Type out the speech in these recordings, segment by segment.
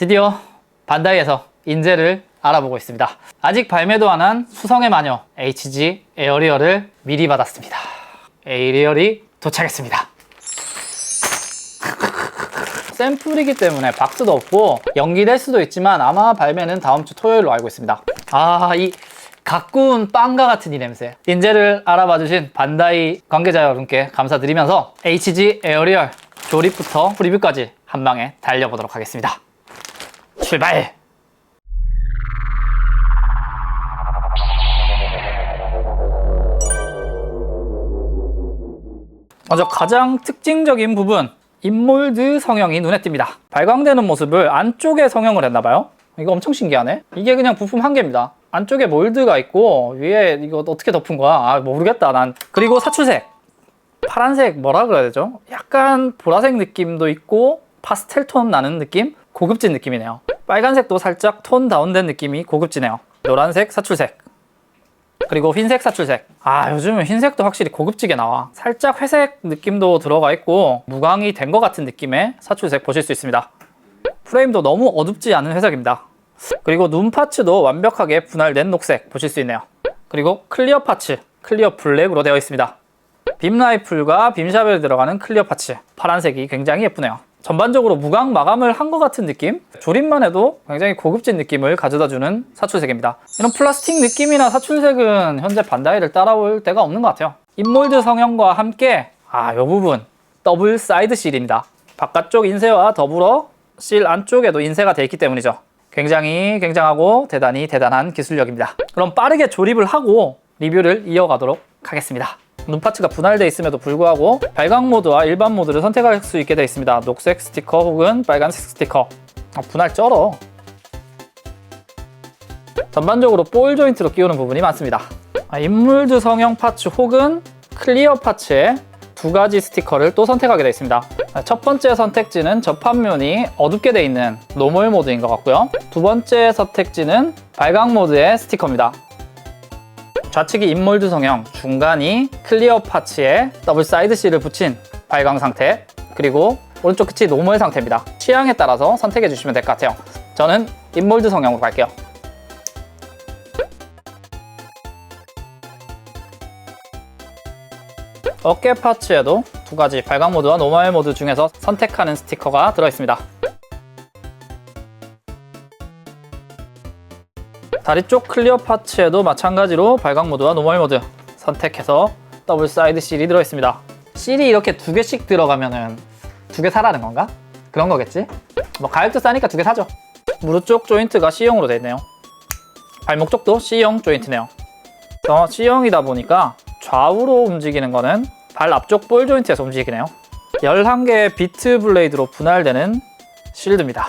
드디어 반다이에서 인재를 알아보고 있습니다. 아직 발매도 안 한 수성의 마녀 HG 에어리어를 미리 받았습니다. 에어리얼이 도착했습니다. 샘플이기 때문에 박스도 없고 연기될 수도 있지만 아마 발매는 다음 주 토요일로 알고 있습니다. 아, 이 가꾸운 빵과 같은 이 냄새. 인재를 알아봐 주신 반다이 관계자 여러분께 감사드리면서 HG 에어리얼 조립부터 리뷰까지 한 방에 달려보도록 하겠습니다. 출발! 먼저 가장 특징적인 부분 인몰드 성형이 눈에 띕니다. 발광되는 모습을 안쪽에 성형을 했나봐요. 이거 엄청 신기하네. 이게 그냥 부품 한 개입니다. 안쪽에 몰드가 있고 위에 이거 어떻게 덮은 거야? 아 모르겠다 난. 그리고 사출색. 파란색 뭐라 그래야 되죠? 약간 보라색 느낌도 있고 파스텔 톤 나는 느낌? 고급진 느낌이네요 빨간색도 살짝 톤 다운된 느낌이 고급지네요 노란색 사출색 그리고 흰색 사출색. 아, 요즘은 흰색도 확실히 고급지게 나와. 살짝 회색 느낌도 들어가 있고 무광이 된 것 같은 느낌의 사출색 보실 수 있습니다. 프레임도 너무 어둡지 않은 회색입니다. 그리고 눈 파츠도 완벽하게 분할된 녹색 보실 수 있네요. 그리고 클리어 파츠, 클리어 블랙으로 되어 있습니다. 빔 라이플과 빔샵에 들어가는 클리어 파츠, 파란색이 굉장히 예쁘네요. 전반적으로 무광 마감을 한 것 같은 느낌? 조립만 해도 굉장히 고급진 느낌을 가져다주는 사출색입니다. 이런 플라스틱 느낌이나 사출색은 현재 반다이를 따라올 데가 없는 것 같아요. 인몰드 성형과 함께 아, 이 부분 더블 사이드 실입니다. 바깥쪽 인쇄와 더불어 실 안쪽에도 인쇄가 되어 있기 때문이죠. 굉장히 굉장하고 대단히 대단한 기술력입니다. 그럼 빠르게 조립을 하고 리뷰를 이어가도록 하겠습니다. 눈파츠가 분할되어 있음에도 불구하고 발광 모드와 일반 모드를 선택할 수 있게 되어 있습니다. 녹색 스티커 혹은 빨간색 스티커. 아, 분할 쩔어. 전반적으로 볼 조인트로 끼우는 부분이 많습니다. 아, 인물드 성형 파츠 혹은 클리어 파츠에 두 가지 스티커를 또 선택하게 되어 있습니다. 아, 첫 번째 선택지는 접합면이 어둡게 되어 있는 노멀 모드인 것 같고요. 두 번째 선택지는 발광 모드의 스티커입니다. 좌측이 인몰드 성형, 중간이 클리어 파츠에 더블 사이드 실을 붙인 발광 상태, 그리고 오른쪽 끝이 노멀 상태입니다. 취향에 따라서 선택해 주시면 될 것 같아요. 저는 인몰드 성형으로 갈게요. 어깨 파츠에도 두 가지 발광 모드와 노멀 모드 중에서 선택하는 스티커가 들어있습니다. 다리 쪽 클리어 파츠에도 마찬가지로 발광 모드와 노멀 모드 선택해서 더블 사이드 실이 들어있습니다. 실이 이렇게 두 개씩 들어가면은 두 개 사라는 건가? 그런 거겠지? 뭐 가격도 싸니까 두 개 사죠. 무릎 쪽 조인트가 C형으로 되어 있네요. 발목 쪽도 C형 조인트네요. 어, C형이다 보니까 좌우로 움직이는 거는 발 앞쪽 볼 조인트에서 움직이네요. 11개의 비트 블레이드로 분할되는 실드입니다.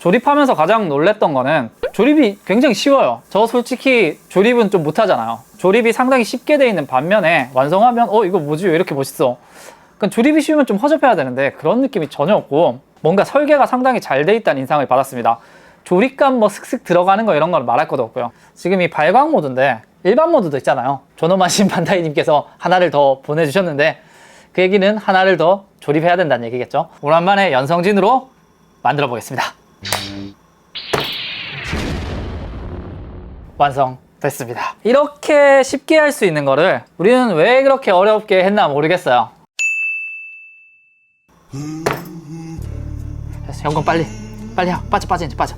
조립하면서 가장 놀랬던 거는 조립이 굉장히 쉬워요. 저 솔직히 조립은 좀 못하잖아요. 조립이 상당히 쉽게 돼 있는 반면에 완성하면 어 이거 뭐지 왜 이렇게 멋있어. 그러니까 조립이 쉬우면 좀 허접해야 되는데 그런 느낌이 전혀 없고 뭔가 설계가 상당히 잘 돼 있다는 인상을 받았습니다. 조립감 뭐 슥슥 들어가는 거 이런 걸 말할 것도 없고요. 지금 이 발광 모드인데 일반 모드도 있잖아요. 존엄하신 반다이님께서 하나를 더 보내주셨는데 그 얘기는 하나를 더 조립해야 된다는 얘기겠죠. 오랜만에 연성진으로 만들어 보겠습니다. 완성 됐습니다. 이렇게 쉽게 할 수 있는 거를 우리는 왜 그렇게 어렵게 했나 모르겠어요. 됐어, 현금 빨리, 빨리 하. 빠져, 빠져, 이제 빠져.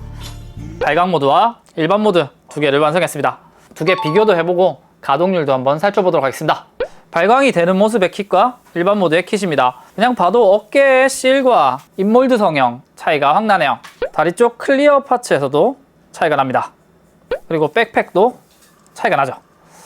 발광 모드와 일반 모드 두 개를 완성했습니다. 두 개 비교도 해보고 가동률도 한번 살펴보도록 하겠습니다. 발광이 되는 모습의 kit과 일반 모드의 kit입니다. 그냥 봐도 어깨의 실과 인몰드 성형 차이가 확 나네요. 다리 쪽 클리어 파츠에서도 차이가 납니다. 그리고 백팩도 차이가 나죠.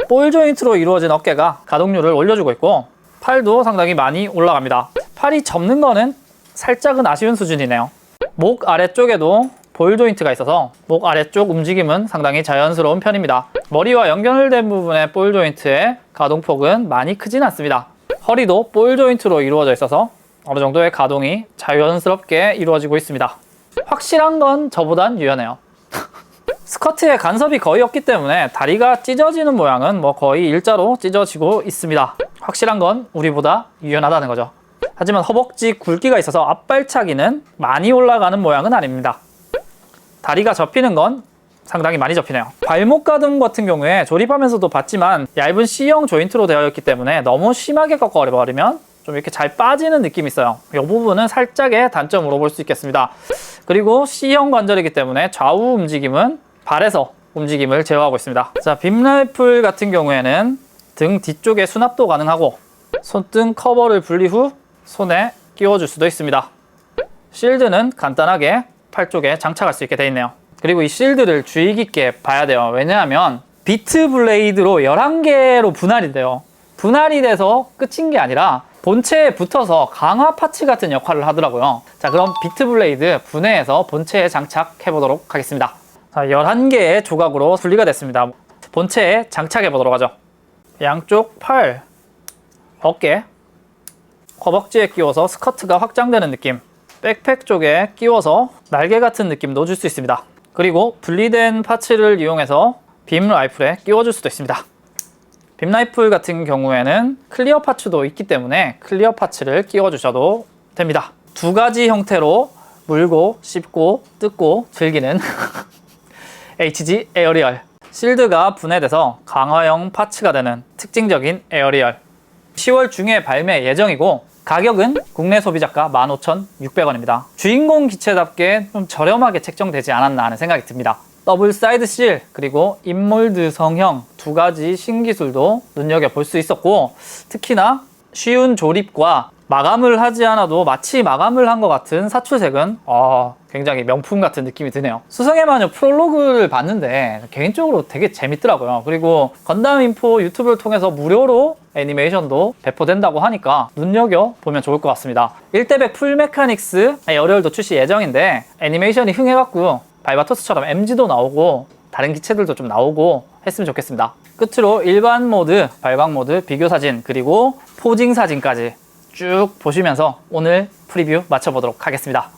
볼 조인트로 이루어진 어깨가 가동률을 올려주고 있고 팔도 상당히 많이 올라갑니다. 팔이 접는 거는 살짝은 아쉬운 수준이네요. 목 아래쪽에도 볼 조인트가 있어서 목 아래쪽 움직임은 상당히 자연스러운 편입니다. 머리와 연결된 부분의 볼 조인트의 가동폭은 많이 크진 않습니다. 허리도 볼 조인트로 이루어져 있어서 어느 정도의 가동이 자연스럽게 이루어지고 있습니다. 확실한 건 저보단 유연해요. 스커트에 간섭이 거의 없기 때문에 다리가 찢어지는 모양은 뭐 거의 일자로 찢어지고 있습니다. 확실한 건 우리보다 유연하다는 거죠. 하지만 허벅지 굵기가 있어서 앞발차기는 많이 올라가는 모양은 아닙니다. 다리가 접히는 건 상당히 많이 접히네요. 발목 가동 같은 경우에 조립하면서도 봤지만 얇은 C형 조인트로 되어 있기 때문에 너무 심하게 꺾어버리면 좀 이렇게 잘 빠지는 느낌이 있어요. 이 부분은 살짝의 단점으로 볼 수 있겠습니다. 그리고 C형 관절이기 때문에 좌우 움직임은 발에서 움직임을 제어하고 있습니다. 자, 빔 라이플 같은 경우에는 등 뒤쪽에 수납도 가능하고 손등 커버를 분리 후 손에 끼워줄 수도 있습니다. 실드는 간단하게 팔 쪽에 장착할 수 있게 되어 있네요. 그리고 이 실드를 주의 깊게 봐야 돼요. 왜냐하면 비트 블레이드로 11개로 분할이 돼요. 분할이 돼서 끝인 게 아니라 본체에 붙어서 강화 파츠 같은 역할을 하더라고요. 자, 그럼 비트 블레이드 분해해서 본체에 장착해 보도록 하겠습니다. 자, 11개의 조각으로 분리가 됐습니다. 본체에 장착해 보도록 하죠. 양쪽 팔, 어깨, 허벅지에 끼워서 스커트가 확장되는 느낌 백팩 쪽에 끼워서 날개 같은 느낌도 줄 수 있습니다 그리고 분리된 파츠를 이용해서 빔 라이플에 끼워줄 수도 있습니다 빔 라이플 같은 경우에는 클리어 파츠도 있기 때문에 클리어 파츠를 끼워 주셔도 됩니다 두 가지 형태로 물고 씹고 뜯고 즐기는 HG 에어리얼 실드가 분해돼서 강화형 파츠가 되는 특징적인 에어리얼 10월 중에 발매 예정이고 가격은 국내 소비자가 15,600원입니다. 주인공 기체답게 좀 저렴하게 책정되지 않았나 하는 생각이 듭니다. 더블 사이드 실 그리고 인몰드 성형 두 가지 신기술도 눈여겨볼 수 있었고 특히나 쉬운 조립과 마감을 하지 않아도 마치 마감을 한 것 같은 사출색은 어, 굉장히 명품 같은 느낌이 드네요. 수성의 마녀 프롤로그를 봤는데 개인적으로 되게 재밌더라고요. 그리고 건담 인포 유튜브를 통해서 무료로 애니메이션도 배포된다고 하니까 눈여겨 보면 좋을 것 같습니다. 1대100 풀 메카닉스 열혈도 출시 예정인데 애니메이션이 흥해갖고 발바토스처럼 MG도 나오고 다른 기체들도 좀 나오고 했으면 좋겠습니다. 끝으로 일반 모드, 발광 모드, 비교 사진, 그리고 포징 사진까지 쭉 보시면서 오늘 프리뷰 마쳐보도록 하겠습니다.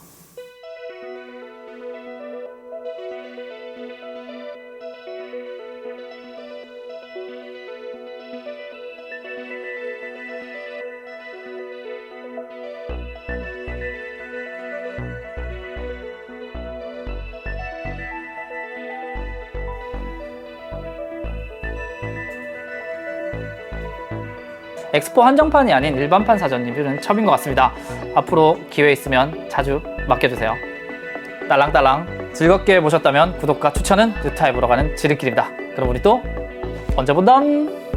엑스포 한정판이 아닌 일반판 사전 리뷰는 처음인 것 같습니다. 앞으로 기회 있으면 자주 맡겨주세요. 딸랑딸랑 즐겁게 보셨다면 구독과 추천은 유타입으로 가는 지름길입니다. 그럼 우리 또 언제 본담!